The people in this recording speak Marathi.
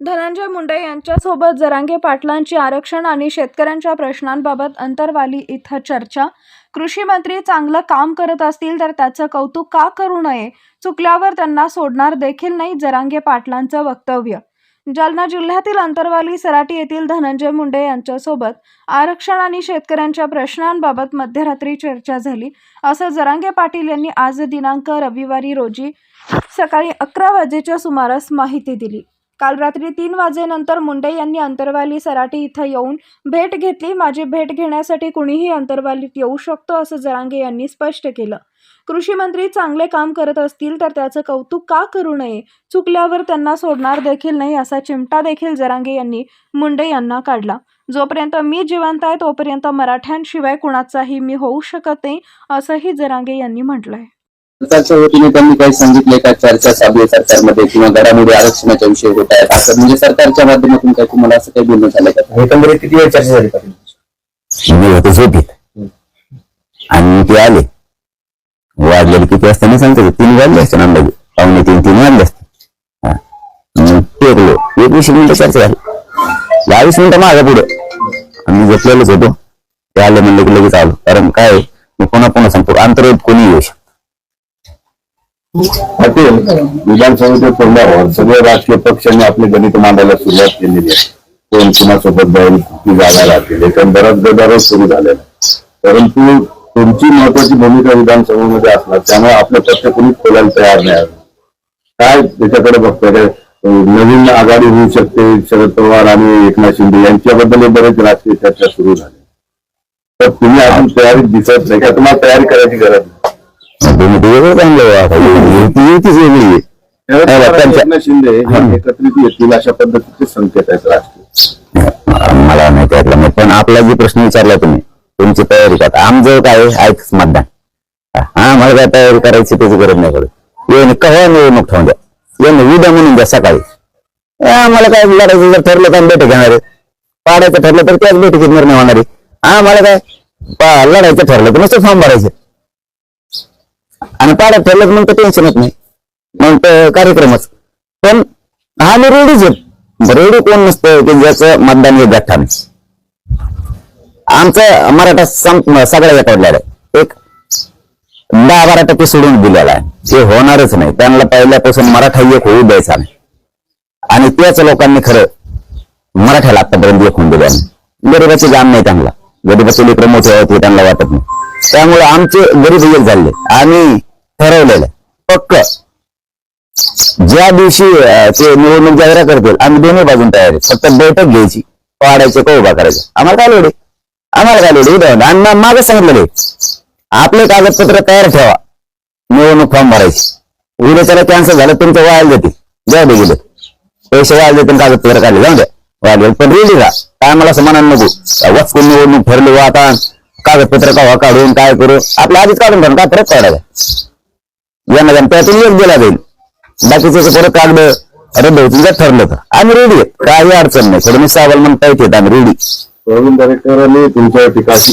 धनंजय मुंडे यांच्यासोबत जरांगे पाटलांची आरक्षण आणि शेतकऱ्यांच्या प्रश्नांबाबत अंतरवाली इथं चर्चा. कृषी मंत्री चांगलं काम करत असतील तर त्याचं कौतुक का करू नये? चुकल्यावर त्यांना सोडणार देखील नाही जरांगे पाटलांचं वक्तव्य. जालना जिल्ह्यातील अंतरवाली सराटी येथील धनंजय मुंडे यांच्यासोबत आरक्षण आणि शेतकऱ्यांच्या प्रश्नांबाबत मध्यरात्री चर्चा झाली. असं जरांगे पाटील यांनी आज दिनांक रविवारी रोजी सकाळी अकरा वाजेच्या सुमारास माहिती दिली. काल रात्री तीन वाजेनंतर मुंडे यांनी अंतरवाली सराटी इथं येऊन भेट घेतली. माझी भेट घेण्यासाठी कुणीही अंतरवालीत येऊ शकतो असं जरांगे यांनी स्पष्ट केलं. कृषी मंत्री चांगले काम करत असतील तर त्याचं कौतुक का करू नये? चुकल्यावर त्यांना सोडणार देखील नाही असा चिमटा देखील जरांगे यांनी मुंडे यांना काढला. जोपर्यंत मी जिवंत आहे तोपर्यंत मराठ्यांशिवाय कुणाचाही मी होऊ शकत नाही असंही जरांगे यांनी म्हटलंय. सरकारच्या वतीने त्यांनी काही सांगितले का? चर्चा चालू आहे सरकारमध्ये किंवा घडामोडी आरक्षणाच्या विषयी होत आहेत असं. म्हणजे सरकारच्या माध्यमातून काही तुम्हाला असं काही बोलणं झालं का? एकंदरीत किती वेळ चर्चा झाली पाटील मी होते झोपीत आणि ते आले. वाजलेले किती वाजता नाही सांगतो तीन वाजले असते ना अंदाजे. पावणे तीन तीन वाजले असते. हा. पेरलो. एकवीस मिनिटं चर्चा झाली. बावीस मिनिटं मागे पुढे. आम्ही झोपलेलोच होतो. ते आले म्हणले की लगेच आलो. कारण काय मी पुन्हा पुन्हा सांगतो. अंतर्गत कोणी येऊ शकतो पाटील विधानसभेच्या तोंडावर सगळे राजकीय पक्षांनी आपले गणित मांडायला सुरुवात केलेली आहे. कोण कुणासोबत जाईल किती जागा राहतील बराच गदारोळ सुरू झालेला परंतु तुमची महत्वाची भूमिका विधानसभेमध्ये असणार त्यामुळे आपलं पक्ष कुणी खोलायला तयार नाही काय त्याच्याकडे बघतोय? काय नवीन आघाडी होऊ शकते शरद पवार आणि एकनाथ शिंदे यांच्याबद्दल बरेच राजकीय चर्चा सुरू झाली. तर तुम्ही अजून तयारी दिसत नाही का? तुम्हाला तयारी करायची गरज नाही. युतीच वेगळी आहे एकनाथ शिंदे हे एकत्रित येतील अशा पद्धतीचे संकेत आहेत राजकीय. मला नाही त्यातला नाही पण आपला जे प्रश्न विचारला तुम्ही तुमची तयारी का आमचं काय? ऐकच मतदान. हा मला काय तयारी करायची त्याची गरज नाही पडत. येऊन कवा निवडणूक ठेवून द्या. येऊन उद्या म्हणून द्या सकाळी. आम्हाला काय लढायचं जर ठरलं तर बैठक घेणार पाडायचं ठरलं तर त्याच बैठकीत निर्णय होणार आहे. हा मला काय? पा- लढायचं ठरलं तर नुसतं फॉर्म भरायचं. आणि पाड्यात ठरलं मग तर टेन्शनच नाही. मग कार्यक्रमच. पण आम्ही रेडीच आहे. रेडी कोण नसतं की ज्याचं मतदान हे गाठा आमचा आमचं मराठा सं- सगळ्या रेकॉर्डला आहे. एक दहा बारा टक्के सोडून दिलेला आहे. ते होणारच नाही. त्यांना पहिल्यापासून मराठा एक होऊ द्यायचा नाही. आणि त्याच लोकांनी खरं मराठ्याला आतापर्यंत एक होऊन दिलं नाही. गरीबाचे जाण नाही त्यांना. गरीबाचे लेकर मोठे होते त्यांना वाटत नाही. त्यामुळे आमचे गरीब एक झाले. आम्ही ठरवलेलं पक्क. ज्या दिवशी ते निवडणूक जाहीर करतील आम्ही दोन्ही बाजून तयार आहे. फक्त बैठक घ्यायची. पाडायचे का उभा करायचं? आम्हाला काय लोडे आम्हाला काय लोडे आहे? उदाहरण आणि मग सांगितलेले आपले कागदपत्र तयार ठेवा. निवडणूक फॉर्म भरायची. उद्या त्याला कॅन्सल झालं तुमचं वाया जाते द्या दे गेले पैसे वाया जातील कागदपत्र काढले. जाऊ द्या. वाया पण रेडी राहा. काय मला असं म्हणायला नको. वस्तू निवडणूक ठरली वा आता कागदपत्र कवा काढून काय करू? आपल्या आधीच काढून ठेवून काय फरक पडायला? यांना जाण त्यातून एक दिला जाईल. बाकीचे परत कागद रद्द होतील जर ठरलं तर. आम्ही रेडी आहे काही अडचण नाही. थोडं मी सावल म्हणता येते आम्ही रेडी प्रवीण दरेकरांनी तुमच्या टीकाशी